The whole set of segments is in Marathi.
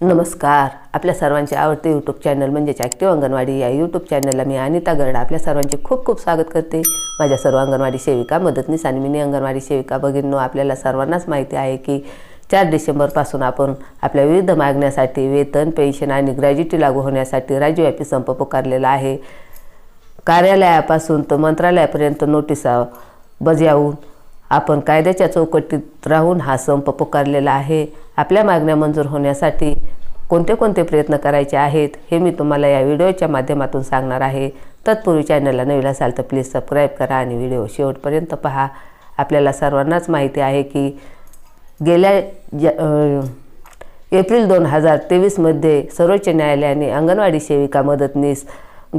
नमस्कार. आपल्या सर्वांचे आवडते यूट्यूब चॅनल म्हणजेच ॲक्टिव्ह अंगणवाडी या यूट्यूब चॅनलला मी अनिता गरडा आपल्या सर्वांचे खूप खूप स्वागत करते. माझ्या सर्व अंगणवाडी सेविका मदतनीस आणि मिनी अंगणवाडी सेविका भगिनो आपल्याला सर्वांनाच माहिती आहे की चार डिसेंबरपासून आपण आपल्या विविध मागण्यासाठी वेतन पेन्शन आणि ग्रॅज्युटी लागू होण्यासाठी राज्यव्यापी संप पुकारलेला आहे. कार्यालयापासून तर मंत्रालयापर्यंत नोटिसा बजावून आपण कायद्याच्या चौकटीत राहून हा संप पुकारलेला आहे. आपल्या मागण्या मंजूर होण्यासाठी कोणते कोणते प्रयत्न करायचे आहेत हे मी तुम्हाला या व्हिडिओच्या माध्यमातून सांगणार आहे. तत्पूर्वी चॅनलला नवीन असाल तर प्लीज सबस्क्राईब करा आणि व्हिडिओ शेवटपर्यंत पहा. आपल्याला सर्वांनाच माहिती आहे की गेल्या ज एप्रिल दोन हजार तेवीसमध्ये सर्वोच्च न्यायालयाने अंगणवाडी सेविका मदतनीस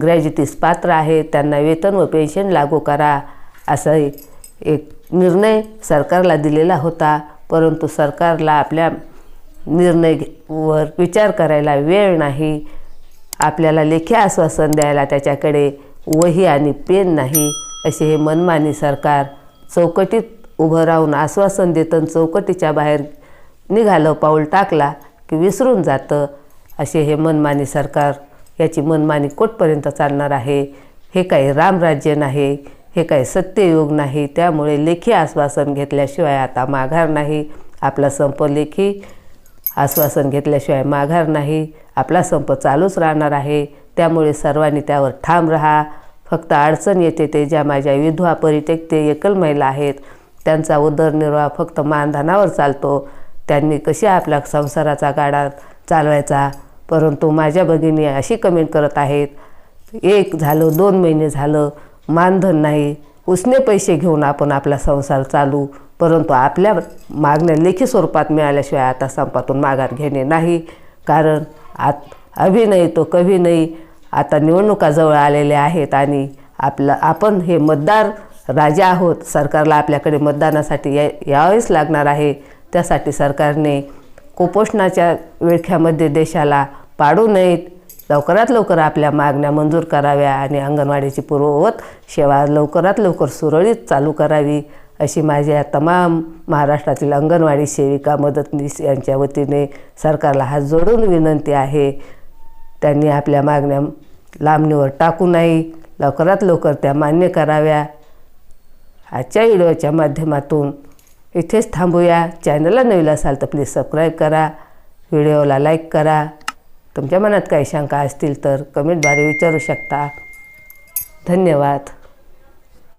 ग्रॅज्युटीस पात्र आहेत त्यांना वेतन व पेन्शन लागू करा असंही एक निर्णय सरकारला दिलेला होता. परंतु सरकारला आपल्या निर्णय वर विचार करायला वेळ नाही. आपल्याला लेखी आश्वासन द्यायला त्याच्याकडे वही आणि पेन नाही. असे हे मनमानी सरकार चौकटीत उभं राहून आश्वासन देतं चौकटीच्या बाहेर निघालं पाऊल टाकला की विसरून जातं. असे हे मनमानी सरकार याची मनमानी कोठपर्यंत चालणार आहे. हे काही रामराज्य नाही. हे काही सत्ययोग नाही. त्यामुळे लेखी आश्वासन घेतल्याशिवाय आता माघार नाही. आपला संप लेखी आश्वासन घेतल्याशिवाय माघार नाही. आपला संप चालूच राहणार आहे. त्यामुळे सर्वांनी त्यावर ठाम राहा. फक्त अडचण येते ते ज्या माझ्या विधवा परित्यक्ते एकल महिला आहेत त्यांचा उदरनिर्वाह फक्त मानधनावर चालतो. त्यांनी कशी आपल्या संसाराचा गाडा चालवायचा? परंतु माझ्या भगिनी अशी कमेंट करत आहेत एक झालं दोन महिने झालं. मानधन नाही. उसने पैसे घेऊन आपण आपला संसार चालू परंतु आपल्या मागण्या लेखी स्वरूपात मिळाल्याशिवाय आता संपातून माघार घेणे नाही. कारण आत अभिनय तो कभी नाही. आता निवडणुका जवळ आलेल्या आहेत आणि आपलं आपण हे मतदार राजा आहोत. सरकारला आपल्याकडे मतदानासाठी या यावेच लागणार आहे. त्यासाठी सरकारने कुपोषणाच्या विळख्यामध्ये देशाला पाडू नयेत. लवकरात लवकर आपल्या मागण्या मंजूर कराव्या आणि अंगणवाडीची पूर्ववत सेवा लवकरात लवकर सुरळीत चालू करावी अशी माझ्या तमाम महाराष्ट्रातील अंगणवाडी सेविका मदतनीस यांच्या वतीने सरकारला हात जोडून विनंती आहे. त्यांनी आपल्या मागण्या लांबणीवर टाकू नाही लवकरात लवकर त्या मान्य कराव्या. आजच्या व्हिडिओच्या माध्यमातून इथेच थांबूया. चॅनलला नवीन असाल तर प्लीज सबस्क्राईब करा. व्हिडिओला लाईक करा. तुमच्या मनात काही शंका असतील तर कमेंटद्वारे विचारू शकता. धन्यवाद.